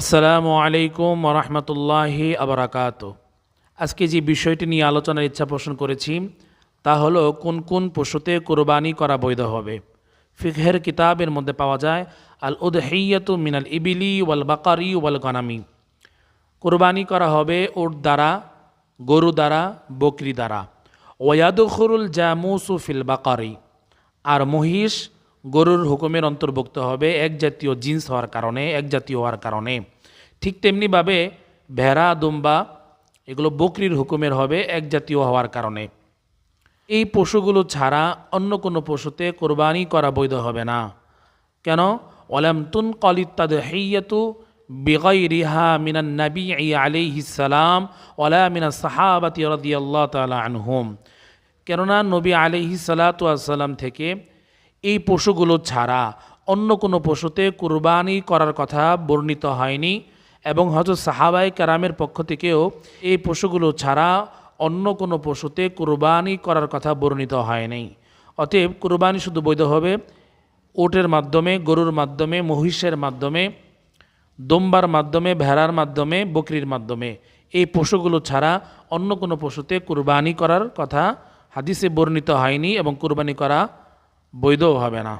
আসসালামু আলাইকুম রহমতুল্লাহি আবরাকাত আজকে যে বিষয়টি নিয়ে আলোচনার ইচ্ছা পোষণ করেছি, তা হলো কোন কোন পশুতে কোরবানি করা বৈধ হবে। ফিকহের কিতাবের মধ্যে পাওয়া যায় আল উদহিয়াতু মিনাল ইবিলি ওয়াল বাকারি ওয়াল গনামি। কোরবানি করা হবে ওর দ্বারা, গরু দ্বারা, বকরি দ্বারা। ওয়াদুখরুল জামুসু ফিল বাকারি। আর মহিষ গরুর হুকুমের অন্তর্ভুক্ত হবে এক জাতীয় জিন্স হওয়ার কারণে, এক জাতীয় হওয়ার কারণে। ঠিক তেমনিভাবে ভেড়া, দুম্বা, এগুলো বকরির হুকুমের হবে এক জাতীয় হওয়ার কারণে। এই পশুগুলো ছাড়া অন্য কোনো পশুতে কোরবানি করা বৈধ হবে না। কেন? ওলাম তুন কলিত্তাদ হেইয়াতু বিগই রিহা মিনান নবী আলিহি সালাম ওলা মিনা সাহাবাতি রদিয়াল্লাহ তালা আনহুম। কেননা নবী আলিহি সালাতাম থেকে এই পশুগুলো ছাড়া অন্য কোনো পশুতে কুরবানি করার কথা বর্ণিত হয়নি এবং হয়তো সাহাবাই কারামের পক্ষ থেকেও এই পশুগুলো ছাড়া অন্য কোনো পশুতে কুরবানি করার কথা বর্ণিত হয়নি। অতএব কুরবানি শুধু বৈধ হবে ওটের মাধ্যমে, গরুর মাধ্যমে, মহিষের মাধ্যমে, দোম্বার মাধ্যমে, ভেড়ার মাধ্যমে, বকরির মাধ্যমে এই পশুগুলো ছাড়া অন্য কোনো পশুতে কুরবানি করার কথা হাদিসে বর্ণিত হয়নি এবং কুরবানি করা বৈধও হবে না।